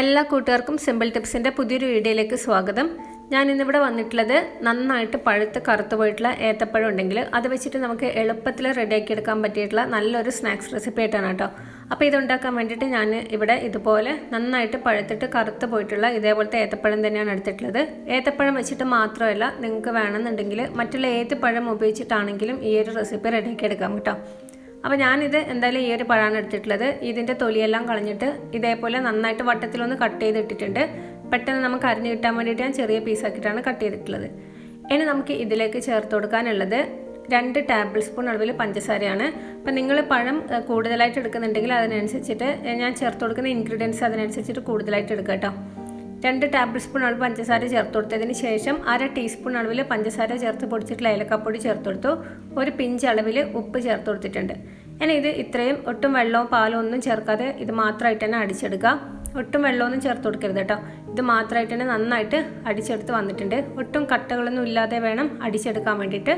എല്ലാ കൂട്ടുകാർക്കും സിമ്പിൾ ടിപ്സിന്റെ പുതിയൊരു വീഡിയോയിലേക്ക് സ്വാഗതം. ഞാൻ ഇന്നിവിടെ വന്നിട്ടുള്ളത് നന്നായിട്ട് പഴുത്ത് കറുത്ത് പോയിട്ടുള്ള ഏത്തപ്പഴം ഉണ്ടെങ്കിൽ അത് വെച്ചിട്ട് നമുക്ക് എളുപ്പത്തിൽ റെഡിയാക്കി എടുക്കാൻ പറ്റിയിട്ടുള്ള നല്ലൊരു സ്നാക്സ് റെസിപ്പി ആയിട്ടാണ് കേട്ടോ. അപ്പോൾ ഇതുണ്ടാക്കാൻ വേണ്ടിയിട്ട് ഞാൻ ഇവിടെ ഇതുപോലെ നന്നായിട്ട് പഴുത്തിട്ട് കറുത്ത് പോയിട്ടുള്ള ഇതേപോലത്തെ ഏത്തപ്പഴം തന്നെയാണ് എടുത്തിട്ടുള്ളത്. ഏത്തപ്പഴം വെച്ചിട്ട് മാത്രമല്ല നിങ്ങൾക്ക് വേണമെന്നുണ്ടെങ്കിൽ മറ്റുള്ള ഏത് പഴം ഉപയോഗിച്ചിട്ടാണെങ്കിലും ഈ ഒരു റെസിപ്പി റെഡിയാക്കി എടുക്കാം കേട്ടോ. അപ്പോൾ ഞാനിത് എന്തായാലും ഈ ഒരു പഴമാണ് എടുത്തിട്ടുള്ളത്. ഇതിന്റെ തൊലിയെല്ലാം കളഞ്ഞിട്ട് ഇതേപോലെ നന്നായിട്ട് വട്ടത്തിലൊന്ന് കട്ട് ചെയ്തിട്ടിട്ടുണ്ട്. പെട്ടെന്ന് നമുക്ക് അരിഞ്ഞ് കിട്ടാൻ വേണ്ടിയിട്ട് ഞാൻ ചെറിയ പീസാക്കിയിട്ടാണ് കട്ട് ചെയ്തിട്ടുള്ളത്. ഇനി നമുക്ക് ഇതിലേക്ക് ചേർത്ത് കൊടുക്കാനുള്ളത് രണ്ട് ടേബിൾ സ്പൂൺ അളവിൽ പഞ്ചസാരയാണ്. അപ്പം നിങ്ങൾ പഴം കൂടുതലായിട്ട് എടുക്കുന്നുണ്ടെങ്കിൽ അതിനനുസരിച്ചിട്ട് ഞാൻ ചേർത്ത് കൊടുക്കുന്ന ഇൻഗ്രീഡിയൻസ് അതിനനുസരിച്ചിട്ട് കൂടുതലായിട്ട് എടുക്കാം കേട്ടോ. രണ്ട് ടേബിൾ സ്പൂൺ അളവ് പഞ്ചസാര ചേർത്ത് കൊടുത്തതിന് ശേഷം അര ടീസ്പൂൺ അളവിൽ പഞ്ചസാര ചേർത്ത് പൊടിച്ചിട്ടുള്ള ഏലക്കപ്പൊടി ചേർത്ത് കൊടുത്തു. ഒരു പിഞ്ച് അളവിൽ ഉപ്പ് ചേർത്ത് കൊടുത്തിട്ടുണ്ട്. ഇനി ഇത് ഇത്രയും ഒട്ടും വെള്ളവും പാലോ ഒന്നും ചേർക്കാതെ ഇത് മാത്രമായിട്ട് തന്നെ അടിച്ചെടുക്കുക ഒട്ടും വെള്ളമൊന്നും ചേർത്ത് കൊടുക്കരുത് കേട്ടോ. ഇത് മാത്രമായിട്ട് തന്നെ നന്നായിട്ട് അടിച്ചെടുത്ത് വന്നിട്ടുണ്ട്. ഒട്ടും കട്ടകളൊന്നും ഇല്ലാതെ വേണം അടിച്ചെടുക്കാൻ വേണ്ടിയിട്ട്.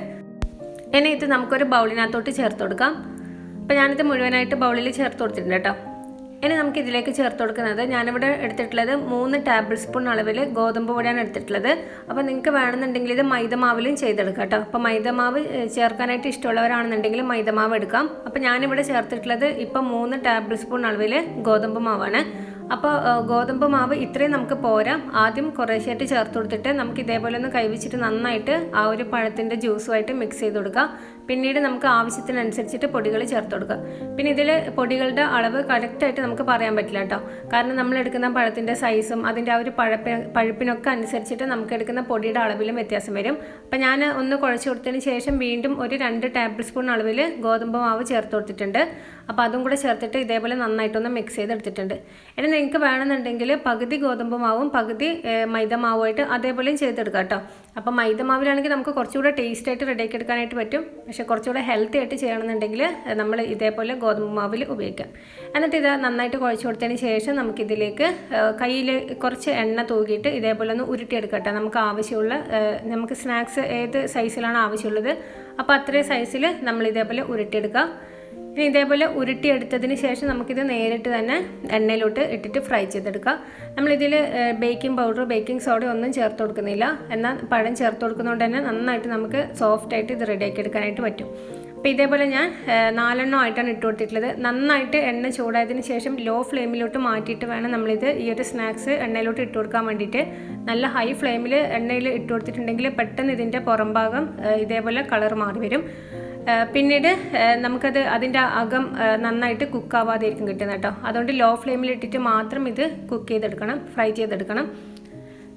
ഇനി ഇത് നമുക്കൊരു ബൗളിനകത്തോട്ട് ചേർത്ത് കൊടുക്കാം. അപ്പോൾ ഞാനിത് മുഴുവനായിട്ട് ബൗളിൽ ചേർത്ത് കൊടുത്തിട്ടുണ്ട് കേട്ടോ. ഇനി നമുക്ക് ഇതിലേക്ക് ചേർത്ത് കൊടുക്കുന്നത് ഞാനിവിടെ എടുത്തിട്ടുള്ളത് മൂന്ന് ടേബിൾ സ്പൂൺ അളവിൽ ഗോതമ്പ് പൊടിയാണ് എടുത്തിട്ടുള്ളത്. അപ്പോൾ നിങ്ങൾക്ക് വേണമെന്നുണ്ടെങ്കിൽ ഇത് മൈദമാവിലും ചെയ്തെടുക്കാം കേട്ടോ. അപ്പോൾ മൈദമാവ് ചേർക്കാനായിട്ട് ഇഷ്ടമുള്ളവരാണെന്നുണ്ടെങ്കിൽ മൈദമാവ് എടുക്കാം. അപ്പോൾ ഞാനിവിടെ ചേർത്തിട്ടുള്ളത് ഇപ്പോൾ മൂന്ന് ടേബിൾ സ്പൂൺ അളവിൽ ഗോതമ്പ് മാവാണ്. അപ്പോൾ ഗോതമ്പ് മാവ് ഇത്രയും നമുക്ക് പോരാ. ആദ്യം കുറേശ്ശായിട്ട് ചേർത്ത് കൊടുത്തിട്ട് നമുക്ക് ഇതേപോലെ ഒന്ന് കൈവച്ചിട്ട് നന്നായിട്ട് ആ ഒരു പഴത്തിന്റെ ജ്യൂസുമായിട്ട് മിക്സ് ചെയ്ത് കൊടുക്കുക പിന്നീട് നമുക്ക് ആവശ്യത്തിനനുസരിച്ചിട്ട് പൊടികൾ ചേർത്ത് കൊടുക്കുക. പിന്നെ ഇതിൽ പൊടികളുടെ അളവ് കറക്റ്റായിട്ട് നമുക്ക് പറയാൻ പറ്റില്ല കേട്ടോ. കാരണം നമ്മൾ എടുക്കുന്ന പഴത്തിന്റെ സൈസും അതിന്റെ ആ ഒരു പഴപ്പ പഴുപ്പിനൊക്കെ അനുസരിച്ചിട്ട് നമുക്ക് എടുക്കുന്ന പൊടിയുടെ അളവിലും വ്യത്യാസം വരും. അപ്പം ഞാൻ ഒന്ന് കുഴച്ച് കൊടുത്തതിന് ശേഷം വീണ്ടും ഒരു രണ്ട് ടേബിൾ സ്പൂൺ അളവിൽ ഗോതമ്പ് മാവ് ചേർത്ത് കൊടുത്തിട്ടുണ്ട്. അപ്പോൾ അതും കൂടെ ചേർത്തിട്ട് ഇതേപോലെ നന്നായിട്ടൊന്ന് മിക്സ് ചെയ്തെടുത്തിട്ടുണ്ട് ഇനി നിങ്ങൾക്ക് വേണമെന്നുണ്ടെങ്കിൽ പകുതി ഗോതമ്പ് മാവും പകുതി മൈദ മാവുമായിട്ട് അതേപോലെയും ചെയ്തെടുക്കാം കേട്ടോ. അപ്പോൾ മൈദ മാവിലാണെങ്കിൽ നമുക്ക് കുറച്ചുകൂടെ ടേസ്റ്റ് ആയിട്ട് ആക്കി എടുക്കാനായിട്ട് പറ്റും. പക്ഷേ കുറച്ചുകൂടെ ഹെൽത്തി ആയിട്ട് ചെയ്യണമെന്നുണ്ടെങ്കിൽ നമ്മൾ ഇതേപോലെ ഗോതമ്പ് മാവിൽ ഉപയോഗിക്കാം. എന്നിട്ട് ഇത് നന്നായിട്ട് കുഴച്ച് കൊടുത്തതിന് ശേഷം നമുക്കിതിലേക്ക് കയ്യിൽ കുറച്ച് എണ്ണ തൂകിയിട്ട് ഇതേപോലെ ഒന്ന് ഉരുട്ടിയെടുക്കട്ടെ. നമുക്ക് ആവശ്യമുള്ള നമുക്ക് സ്നാക്സ് ഏത് സൈസിലാണ് ആവശ്യമുള്ളത് അപ്പോൾ അത്രയും സൈസിൽ നമ്മൾ ഇതേപോലെ ഉരുട്ടിയെടുക്കുക ഇനി ഇതേപോലെ ഉരുട്ടിയെടുത്തതിന് ശേഷം നമുക്കിത് നേരിട്ട് തന്നെ എണ്ണയിലോട്ട് ഇട്ടിട്ട് ഫ്രൈ ചെയ്തെടുക്കാം. നമ്മളിതിൽ ബേക്കിംഗ് പൗഡർ ബേക്കിംഗ് സോഡ ഒന്നും ചേർത്ത് കൊടുക്കുന്നില്ല. എന്നാൽ പഴം ചേർത്ത് കൊടുക്കുന്നതുകൊണ്ട് തന്നെ നന്നായിട്ട് നമുക്ക് സോഫ്റ്റ് ആയിട്ട് ഇത് റെഡിയാക്കി എടുക്കാനായിട്ട് പറ്റും. അപ്പോൾ ഇതേപോലെ ഞാൻ നാലെണ്ണം ആയിട്ടാണ് ഇട്ട് കൊടുത്തിട്ടുള്ളത്. നന്നായിട്ട് എണ്ണ ചൂടായതിന് ശേഷം ലോ ഫ്ലെയിമിലോട്ട് മാറ്റിയിട്ട് വേണം നമ്മളിത് ഈ ഒരു സ്നാക്സ് എണ്ണയിലോട്ട് ഇട്ട് കൊടുക്കാൻ വേണ്ടിയിട്ട്. നല്ല ഹൈ ഫ്ലെയിമിൽ എണ്ണയിൽ ഇട്ട് കൊടുത്തിട്ടുണ്ടെങ്കിൽ പെട്ടെന്ന് ഇതിന്റെ പുറംഭാഗം ഇതേപോലെ കളർ മാറി വരും. പിന്നീട് നമുക്കത് അതിന്റെ അകം നന്നായിട്ട് കുക്ക് ഇരിക്കും കിട്ടുന്നത് കേട്ടോ. അതുകൊണ്ട് ലോ ഫ്ലെയിമിൽ ഇട്ടിട്ട് മാത്രം ഇത് കുക്ക് ചെയ്തെടുക്കണം ഫ്രൈ ചെയ്തെടുക്കണം.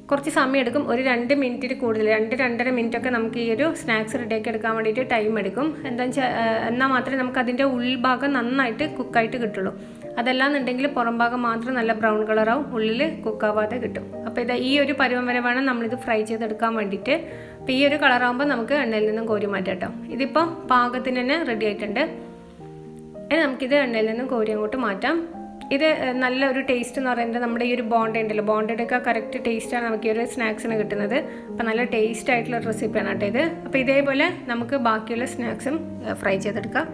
കുറച്ച് സമയം എടുക്കും. ഒരു രണ്ട് മിനിറ്റിൽ കൂടുതൽ രണ്ട് രണ്ടര മിനിറ്റ് ഒക്കെ നമുക്ക് ഈ ഒരു സ്നാക്സ് റെഡിയാക്കി എടുക്കാൻ വേണ്ടിയിട്ട് ടൈം എടുക്കും. എന്താ വെച്ചാൽ എന്നാൽ മാത്രമേ നമുക്ക് അതിന്റെ ഉൾഭാഗം നന്നായിട്ട് കുക്കായിട്ട് കിട്ടുള്ളൂ. അതല്ലാന്നുണ്ടെങ്കിൽ പുറം ഭാഗം മാത്രം നല്ല ബ്രൗൺ കളറാവും ഉള്ളിൽ കുക്കാവാതെ കിട്ടും. അപ്പോൾ ഇതാ ഈ ഒരു പരുവം വരെ വേണം നമ്മളിത് ഫ്രൈ ചെയ്തെടുക്കാൻ വേണ്ടിയിട്ട്. അപ്പോൾ ഈ ഒരു കളറാകുമ്പോൾ നമുക്ക് എണ്ണയിൽ നിന്നും കോരി മാറ്റാം കേട്ടോ ഇതിപ്പോൾ പാകത്തിന് തന്നെ റെഡി ആയിട്ടുണ്ട്. ഇനി നമുക്കിത് എണ്ണയിൽ നിന്നും കോരി അങ്ങോട്ട് മാറ്റാം. ഇത് നല്ല ഒരു ടേസ്റ്റ് എന്ന് പറയുന്നത് നമ്മുടെ ഈ ഒരു ബോണ്ട ഉണ്ടല്ലോ. ബോണ്ടയുടെയൊക്കെ കറക്റ്റ് ടേസ്റ്റാണ് നമുക്ക് ഈ ഒരു സ്നാക്സിന് കിട്ടുന്നത്. അപ്പോൾ നല്ല ടേസ്റ്റ് ആയിട്ടുള്ള റെസിപ്പിയാണ് കേട്ടോ ഇത്. അപ്പോൾ ഇതേപോലെ നമുക്ക് ബാക്കിയുള്ള സ്നാക്സും ഫ്രൈ ചെയ്തെടുക്കാം.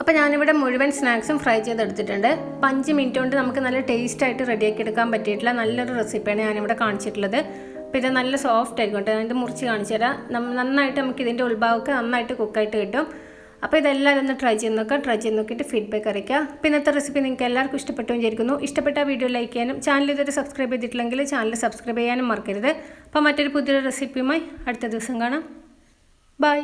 അപ്പോൾ ഞാനിവിടെ മുഴുവൻ സ്നാക്സും ഫ്രൈ ചെയ്തെടുത്തിട്ടുണ്ട്. അപ്പം അഞ്ച് മിനിറ്റ് കൊണ്ട് നമുക്ക് നല്ല ടേസ്റ്റ് ആയിട്ട് റെഡിയാക്കി എടുക്കാൻ പറ്റിയിട്ടുള്ള നല്ലൊരു റെസിപ്പിയാണ് ഞാനിവിടെ കാണിച്ചിട്ടുള്ളത്. അപ്പോൾ ഇത് നല്ല സോഫ്റ്റ് ആയിക്കോട്ടെ കേട്ടോ ഞാനിത് മുറിച്ച് കാണിച്ചു തരാം. നന്നായിട്ട് നമുക്ക് ഇതിന്റെ ഉൾഭാഗമൊക്കെ നന്നായിട്ട് കുക്കായിട്ട് കിട്ടും. അപ്പോൾ ഇതെല്ലാവരും ഒന്ന് ട്രൈ ചെയ്ത് നോക്കുക ട്രൈ ചെയ്ത് നോക്കിയിട്ട് ഫീഡ്ബാക്ക് അറിയിക്കുക. അപ്പോൾ ഇന്നത്തെ റെസിപ്പി നിങ്ങൾക്ക് എല്ലാവർക്കും ഇഷ്ടപ്പെട്ടു വിചാരിക്കുന്നു. ഇഷ്ടപ്പെട്ട വീഡിയോ ലൈക്ക് ചെയ്യാനും ചാനൽ ഇതുവരെ സബ്സ്ക്രൈബ് ചെയ്തിട്ടില്ലെങ്കിൽ ചാനൽ സബ്സ്ക്രൈബ് ചെയ്യാനും മറക്കരുത്. അപ്പോൾ മറ്റൊരു പുതിയൊരു റെസിപ്പിയുമായി അടുത്ത ദിവസം കാണാം. ബൈ.